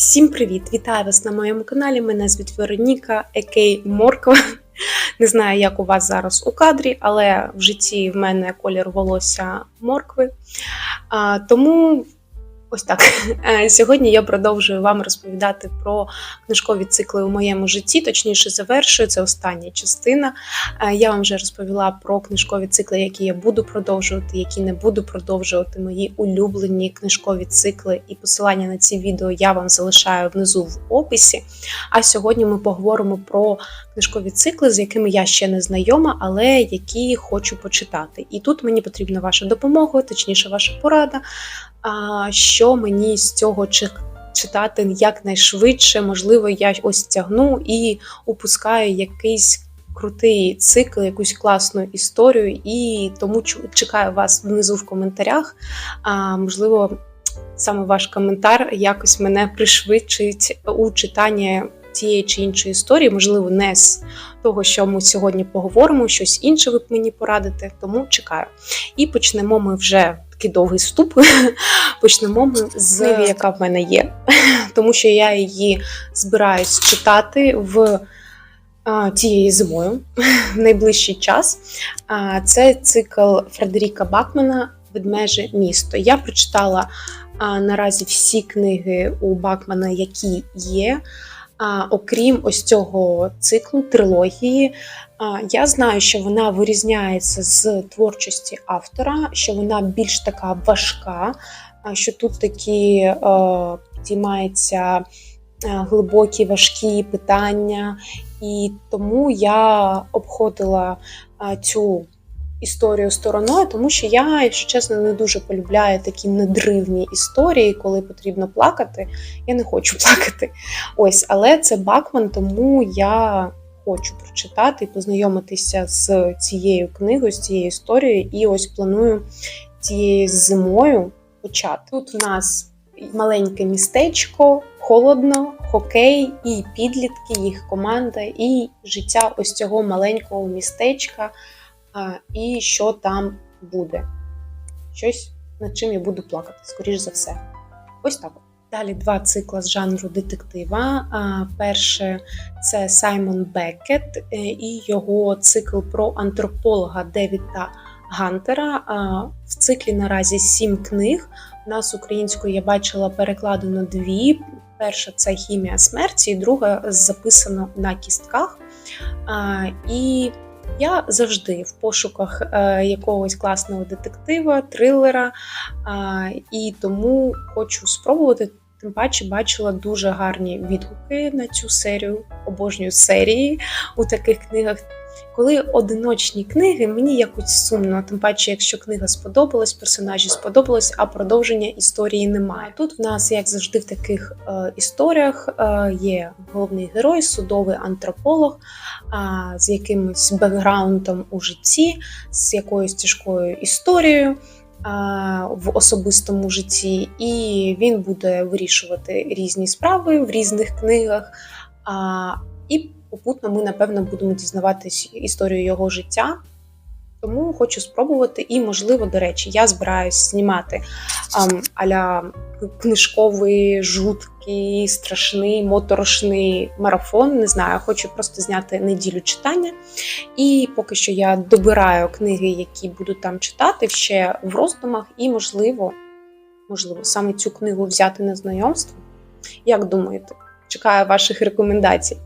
Всім привіт! Вітаю вас на моєму каналі. Мене звуть Вероніка, Екей Морква. Не знаю, як у вас зараз у кадрі, але в житті в мене колір волосся моркви. Тому ось так. Е, Сьогодні я продовжую вам розповідати про книжкові цикли у моєму житті, точніше, завершую. Це остання частина. Е, Я вам вже розповіла про книжкові цикли, які я буду продовжувати, які не буду продовжувати. Мої улюблені книжкові цикли і посилання на ці відео я вам залишаю внизу в описі. А сьогодні ми поговоримо про книжкові цикли, з якими я ще не знайома, але які хочу почитати. І тут мені потрібна ваша допомога, точніше, ваша порада. Що мені з цього читати якнайшвидше, можливо, я ось тягну і упускаю якийсь крутий цикл, якусь класну історію, і тому чекаю вас внизу в коментарях. А, Можливо, саме ваш коментар якось мене пришвидшить у читанні тієї чи іншої історії, можливо, не з того, що ми сьогодні поговоримо, щось інше ви мені порадите, тому чекаю. І почнемо ми вже такий довгий вступ. Почнемо ми з книги, яка в мене є, тому що я її збираюсь читати в а, тією зимою в найближчий час. А, Це цикл Фредеріка Бакмана Ведмеже місто. Я прочитала а, наразі всі книги у Бакмана, які є. А, окрім ось цього циклу, трилогії, я знаю, що вона вирізняється з творчості автора, що вона більш така важка, що тут такі е, підіймаються е, глибокі, важкі питання, і тому я обходила е, цю історію стороною, тому що я, якщо чесно, не дуже полюбляю такі недривні історії, коли потрібно плакати. Я не хочу плакати. Ось, але це Бакман, тому я хочу прочитати і познайомитися з цією книгою, з цією історією, і ось планую цією зимою почати. Тут в нас маленьке містечко, холодно, хокей і підлітки, їх команда, і життя ось цього маленького містечка, і що там буде. Щось, над чим я буду плакати, скоріш за все. Ось так. Далі два цикла з жанру детектива. Перше це Саймон Беккет е, і його цикл про антрополога Девіда Гантера. В циклі наразі сім книг. У нас українською я бачила перекладено дві. Перша це хімія смерті, і друга записано на кістках. І я завжди в пошуках е, якогось класного детектива, трилера, і тому хочу спробувати. Тим паче бачила дуже гарні відгуки на цю серію, обожнюю серії у таких книгах. Коли одиночні книги, мені якось сумно, тим паче, якщо книга сподобалась, персонажі сподобалось, а продовження історії немає. Тут в нас, як завжди, в таких е, історіях е, є головний герой, судовий антрополог е, з якимось бекграундом у житті, з якоюсь тяжкою історією в особистому житті, і він буде вирішувати різні справи в різних книгах. І попутно ми, напевно, будемо дізнаватись історію його життя. Тому хочу спробувати, і, можливо, до речі, я збираюсь знімати ам, аля книжковий, жуткий, страшний, моторошний марафон. Не знаю, хочу просто зняти неділю читання. І поки що я добираю книги, які буду там читати ще в роздумах, і, можливо, можливо, саме цю книгу взяти на знайомство. Як думаєте? Чекаю ваших рекомендацій.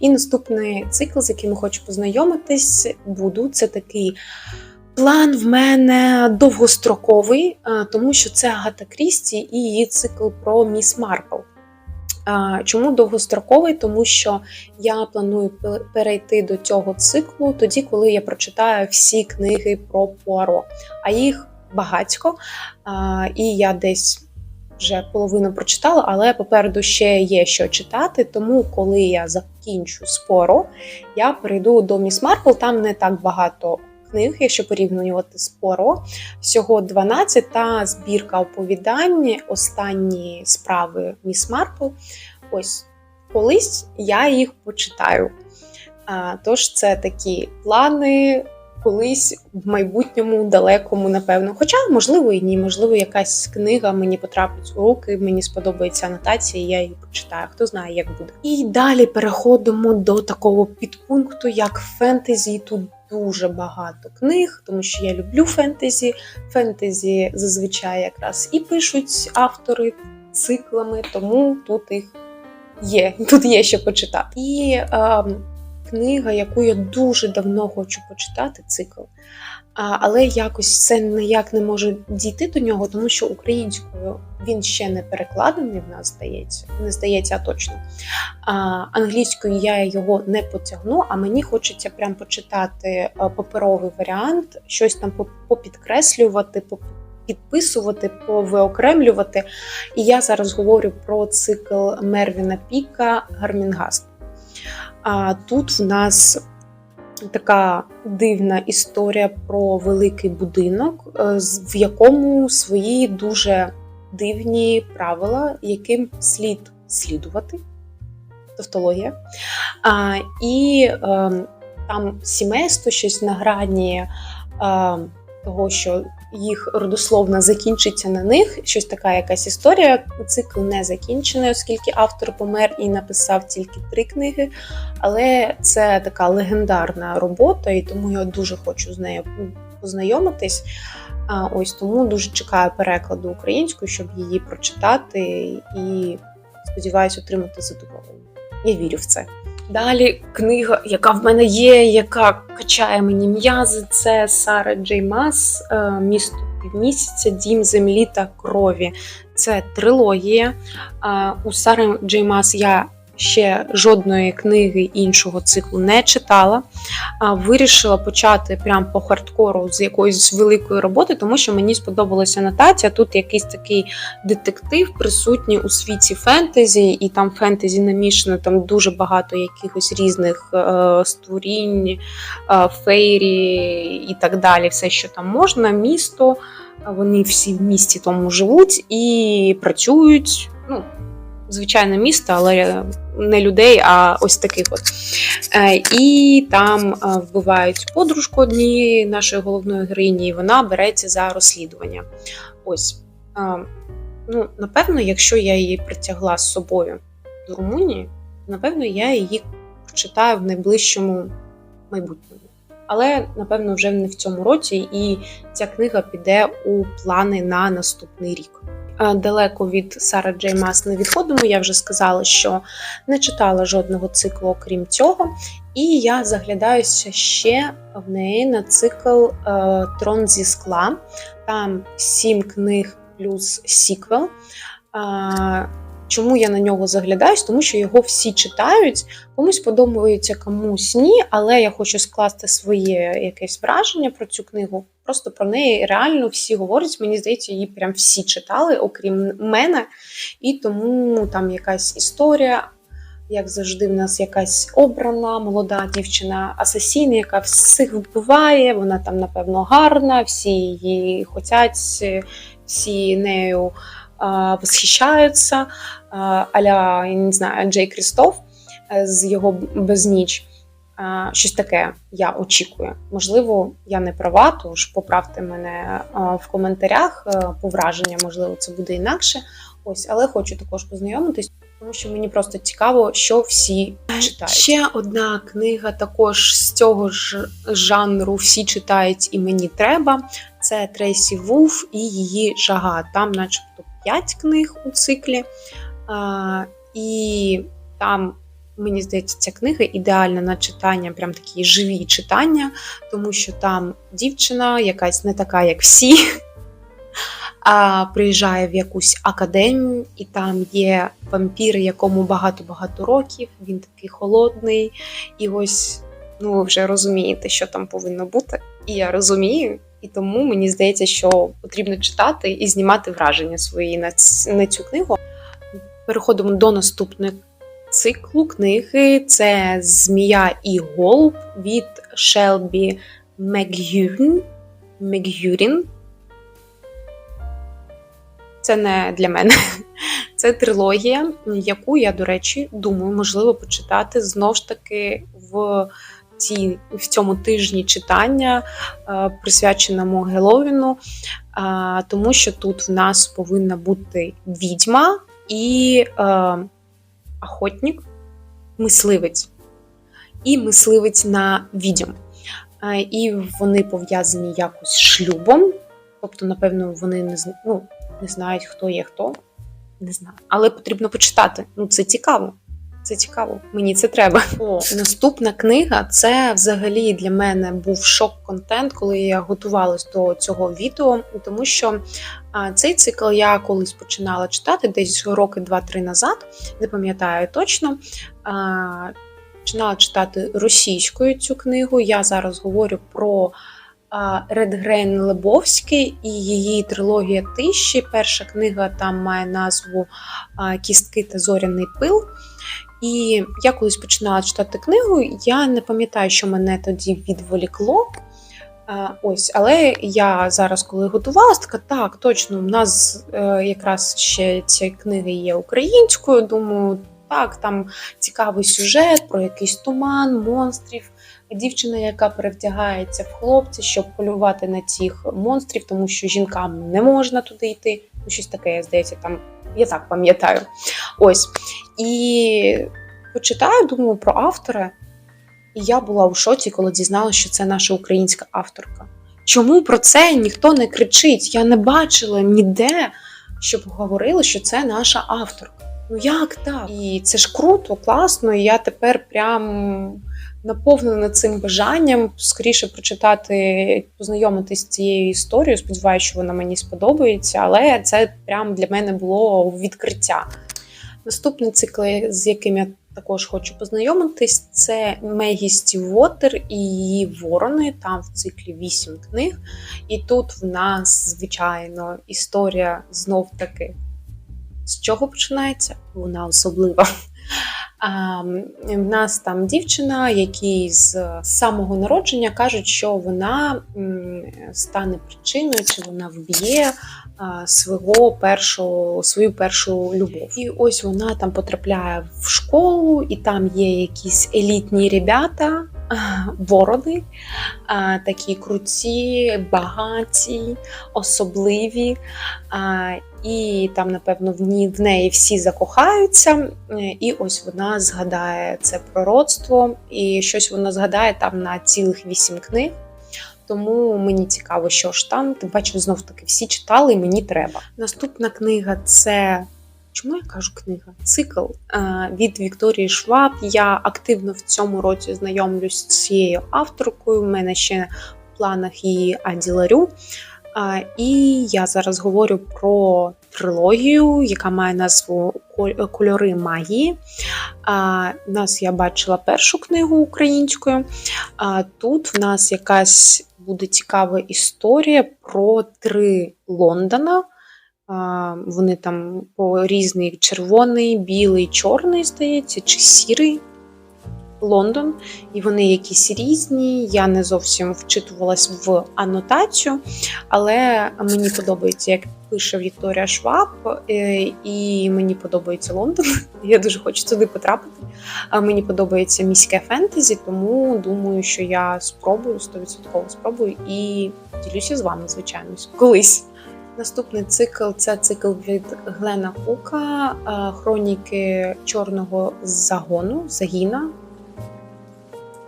І наступний цикл, з яким хочу познайомитись, буду це такий план в мене довгостроковий, тому що це Агата Крісті і її цикл про Міс Марпл. Чому довгостроковий? Тому що я планую перейти до цього циклу тоді, коли я прочитаю всі книги про Пуаро, а їх багатько. І я десь вже половину прочитала, але попереду ще є що читати. Тому, коли я закінчу спору, я перейду до Міс Марпл. Там не так багато книг, якщо порівнювати з. Всього 12 та збірка оповідань, останні справи Міс Марпл. Ось колись я їх почитаю. Тож, це такі плани колись в майбутньому далекому, напевно. Хоча, можливо, і ні, можливо, якась книга мені потрапить у руки, мені сподобається анотація, я її почитаю. Хто знає, як буде. І далі переходимо до такого підпункту, як фентезі. Тут дуже багато книг, тому що я люблю фентезі. Фентезі зазвичай якраз і пишуть автори циклами, тому тут їх є. Тут є що почитати. І е, книга, яку я дуже давно хочу почитати, цикл. Але якось це ніяк не може дійти до нього, тому що українською він ще не перекладений в нас, здається, не здається, а точно. А, Англійською я його не потягну, а мені хочеться прям почитати е, паперовий варіант, щось там попідкреслювати, підписувати, повиокремлювати. І я зараз говорю про цикл Мервіна Піка Гармінгаст. А тут в нас така дивна історія про великий будинок, е, в якому свої дуже дивні правила, яким слід слідувати. Тавтологія. А, І е, там сімейство щось на грані е, того, що їх родословна закінчиться на них. Щось така якась історія. Цикл не закінчений, оскільки автор помер і написав тільки три книги. Але це така легендарна робота, і тому я дуже хочу з нею познайомитись. А ось тому дуже чекаю перекладу українською, щоб її прочитати, і сподіваюся отримати задоволення. Я вірю в це. Далі книга, яка в мене є, яка качає мені м'язи, це Сара Джей Мас е, Місто півмісяця, Дім землі та крові. Це трилогія. У Сари Джей Мас я ще жодної книги іншого циклу не читала. Вирішила почати прямо по хардкору з якоїсь великої роботи, тому що мені сподобалася анотація. Тут якийсь такий детектив присутній у світі фентезі, і там фентезі намішано там дуже багато якихось різних е, створінь, е, фейрі і так далі. Все, що там можна, місто. Вони всі в місті тому живуть і працюють. Ну, звичайне місто, але не людей, а ось таких от. Е, і там е, вбивають подружку однієї нашої головної героїні, і вона береться за розслідування. Ось. Е, ну, Напевно, якщо я її притягла з собою до Румунії, напевно, я її прочитаю в найближчому майбутньому. Але, напевно, вже не в цьому році, і ця книга піде у плани на наступний рік. Далеко від Сара Джей Мас не відходимо. Я вже сказала, що не читала жодного циклу, окрім цього. І я заглядаюся ще в неї на цикл е, Трон зі скла. Там сім книг плюс сіквел. Чому я на нього заглядаюсь? Тому що його всі читають, комусь подобається, комусь ні, але я хочу скласти своє якесь враження про цю книгу. Просто про неї реально всі говорять. Мені здається, її прям всі читали, окрім мене. І тому там якась історія. Як завжди, в нас якась обрана молода дівчина асасін, яка всіх вбиває, вона там, напевно, гарна, всі її хочуть, всі нею восхищаються, аля я не знаю, Джей Крістоф е, з його безніч. Щось таке я очікую. Можливо, я не права, тож поправте мене в коментарях е, по враження, можливо, це буде інакше. Ось, але хочу також познайомитись, тому що мені просто цікаво, що всі читають. Ще одна книга, також з цього ж жанру всі читають і мені треба. Це Трейсі Вулф і її жага. Там, начебто, 5 книг у циклі. І там, мені здається, ця книга ідеальна на читання, прям такі живі читання, тому що там дівчина, якась не така, як всі, а приїжджає в якусь академію, і там є вампір, якому багато-багато років, він такий холодний. І ось, ну ви вже розумієте, що там повинно бути. І я розумію. І тому мені здається, що потрібно читати і знімати враження свої на цю книгу. Переходимо до наступного циклу книги: це Змія і Голуб від Шелбі Мегюрін. Мегюрін. Це не для мене. Це трилогія, яку я, до речі, думаю, можливо почитати знову ж таки в ці, в цьому тижні читання, е, присвяченому Геловіну, е, тому що тут в нас повинна бути відьма і е, охотник, мисливець, і мисливець на відьм. Е, І вони пов'язані якось шлюбом. Тобто, напевно, вони не, ну, не знають, хто є хто. Не знаю. Але потрібно почитати. Ну, це цікаво. Це цікаво, мені це треба. О, наступна книга це взагалі для мене був шок-контент, коли я готувалась до цього відео, тому що цей цикл я колись починала читати десь роки 2-3 назад, не пам'ятаю точно. А, починала читати російською цю книгу. Я зараз говорю про а, Редгрейн Лебовський і її трилогія тиші. Перша книга там має назву а, Кістки та зоряний пил. І я колись починала читати книгу, я не пам'ятаю, що мене тоді відволікло. Ось, але я зараз, коли готувалася, така так, точно, у нас е, якраз ще ці книги є українською. Думаю, так, там цікавий сюжет про якийсь туман, монстрів. Дівчина, яка перевдягається в хлопця, щоб полювати на цих монстрів, тому що жінкам не можна туди йти. Ну, щось таке, здається, там я так пам'ятаю. Ось. І почитаю, думаю про автора. І я була у шоці, коли дізналася, що це наша українська авторка. Чому про це ніхто не кричить? Я не бачила ніде, щоб говорили, що це наша авторка. Ну як так? І це ж круто, класно. І я тепер прям наповнена цим бажанням скоріше прочитати, познайомитись з цією історією. Сподіваюся, що вона мені сподобається, але це прям для мене було відкриття. Наступний цикл, з яким я також хочу познайомитись, це Мегі Стівотер і її ворони. Там в циклі 8 книг. І тут в нас, звичайно, історія знов таки. З чого починається? Вона особлива. А, в нас там дівчина, якій з самого народження кажуть, що вона стане причиною, чи вона вб'є свого першого, свою першу любов. І ось вона там потрапляє в школу, і там є якісь елітні ребята, ворони, такі круті, багаті, особливі. І там, напевно, в в неї всі закохаються, і ось вона згадає це пророцтво, і щось вона згадає там на цілих вісім книг. Тому мені цікаво, що ж там. Тим паче, знов таки всі читали, і мені треба. Наступна книга це. Чому я кажу книга? Цикл е, від Вікторії Шваб. Я активно в цьому році знайомлюсь з цією авторкою. У мене ще в планах її Аділарю. А, І я зараз говорю про трилогію, яка має назву «Коль- Кольори магії. У нас я бачила першу книгу українською. Тут в нас якась буде цікава історія про три Лондона. Вони там по різний червоний, білий, чорний, здається, чи сірий. Лондон, і вони якісь різні. Я не зовсім вчитувалась в анотацію, але мені подобається, як пише Вікторія Шваб, е, і мені подобається Лондон. Я дуже хочу туди потрапити. Мені подобається міське фентезі, тому думаю, що я спробую 100% спробую і ділюся з вами, звичайно, колись. Наступний цикл це цикл від Глена Кука, хроніки чорного загону, загіна.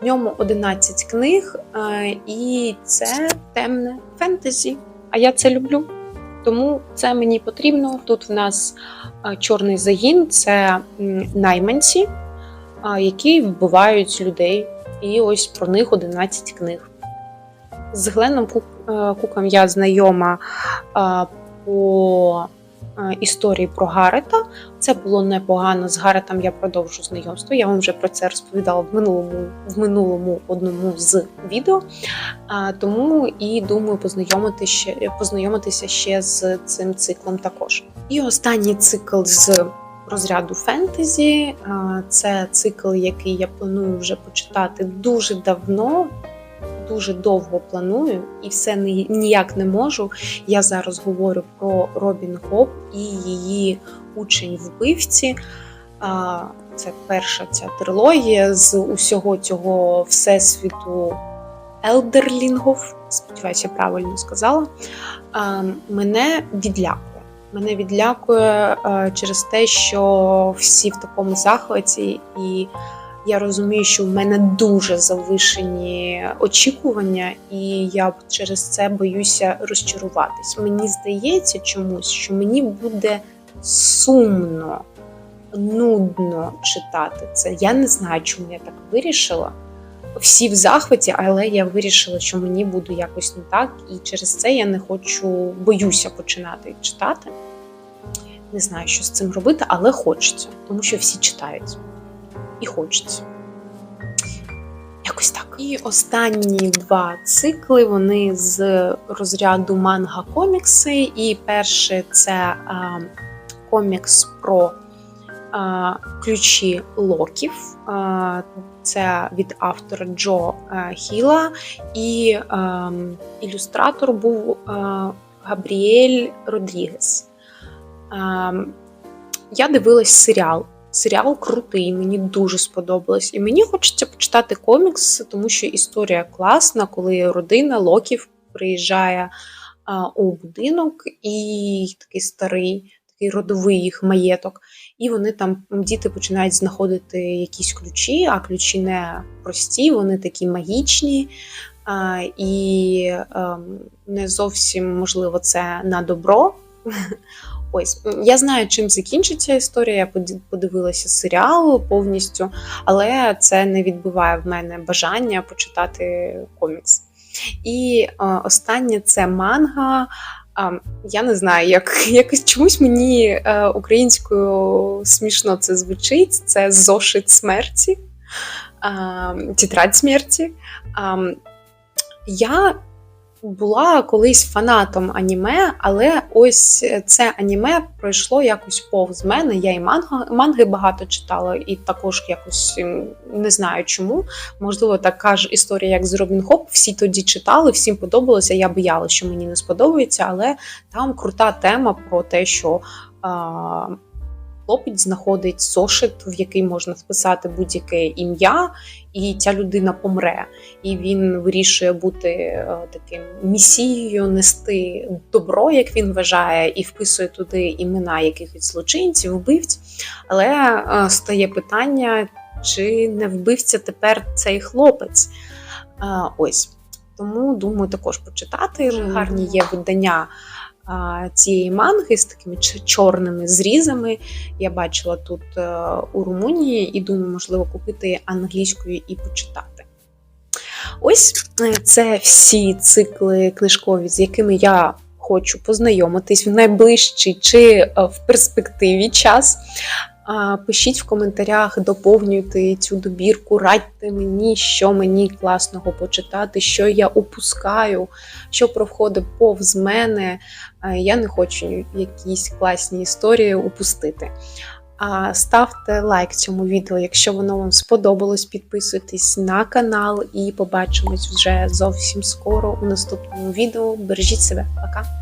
В ньому 11 книг, і це темне фентезі. А я це люблю. Тому це мені потрібно. Тут в нас чорний загін це найманці, які вбивають людей. І ось про них 11 книг. З Гленом Е, Куком я знайома е, по е, історії про Гарета. Це було непогано. З Гаретом я продовжу знайомство. Я вам вже про це розповідала в минулому, в минулому одному з відео. Тому і думаю познайомити ще, познайомитися ще з цим циклом також. І останній цикл з розряду фентезі. Це цикл, який я планую вже почитати дуже давно. Дуже довго планую і все ніяк не можу. Я зараз говорю про Робін Хоп і її учень вбивці. Це перша ця трилогія з усього цього всесвіту Елдерлінгов. Сподіваюся, я правильно сказала. Мене відлякує. Мене відлякує через те, що всі в такому захваті, і я розумію, що в мене дуже завишені очікування, і я через це боюся розчаруватись. Мені здається чомусь, що мені буде сумно, нудно читати це. Я не знаю, чому я так вирішила. Всі в захваті, але я вирішила, що мені буде якось не так, і через це я не хочу, боюся починати читати. Не знаю, що з цим робити, але хочеться, тому що всі читають. І хочеться. Якось так. І останні два цикли вони з розряду манга комікси. І перше це а, комікс про а, ключі локів. А, це від автора Джо а, Хіла, і а, ілюстратор був а, Габріель Родрігес. А, я дивилась серіал. Серіал крутий, мені дуже сподобалось. І мені хочеться почитати комікс, тому що історія класна, коли родина Локів приїжджає а, у будинок і такий старий, такий родовий їх маєток. І вони там, діти починають знаходити якісь ключі, а ключі не прості, вони такі магічні. А, і а, не зовсім можливо це на добро. Ось я знаю, чим закінчиться історія. Я подивилася серіал повністю, але це не відбиває в мене бажання почитати комікс. І останнє це манга. Я не знаю, як якось чомусь мені е, українською смішно це звучить. Це зошит смерті, тетрадь смерті. Я була колись фанатом аніме, але ось це аніме пройшло якось повз мене. Я і манга, манги багато читала, і також якось не знаю чому. Можливо, така ж історія, як з Робін Хоп. Всі тоді читали, всім подобалося. Я боялася, що мені не сподобається, але там крута тема про те, що. А, Хлопець знаходить зошит, в який можна вписати будь-яке ім'я, і ця людина помре. І він вирішує бути е, таким місією, нести добро, як він вважає, і вписує туди імена якихось злочинців, вбивць. Але е, стає питання, чи не вбивця тепер цей хлопець? Е, ось. Тому думаю, також почитати. Гарні є видання цієї манги з такими чорними зрізами. Я бачила тут е, у Румунії і думаю, можливо, купити англійською і почитати. Ось е, це всі цикли книжкові, з якими я хочу познайомитись в найближчий чи е, в перспективі час. Пишіть в коментарях, доповнюйте цю добірку, радьте мені, що мені класного почитати, що я упускаю, що проходить повз мене. Я не хочу якісь класні історії упустити. Ставте лайк цьому відео, якщо воно вам сподобалось, підписуйтесь на канал і побачимось вже зовсім скоро у наступному відео. Бережіть себе, пока!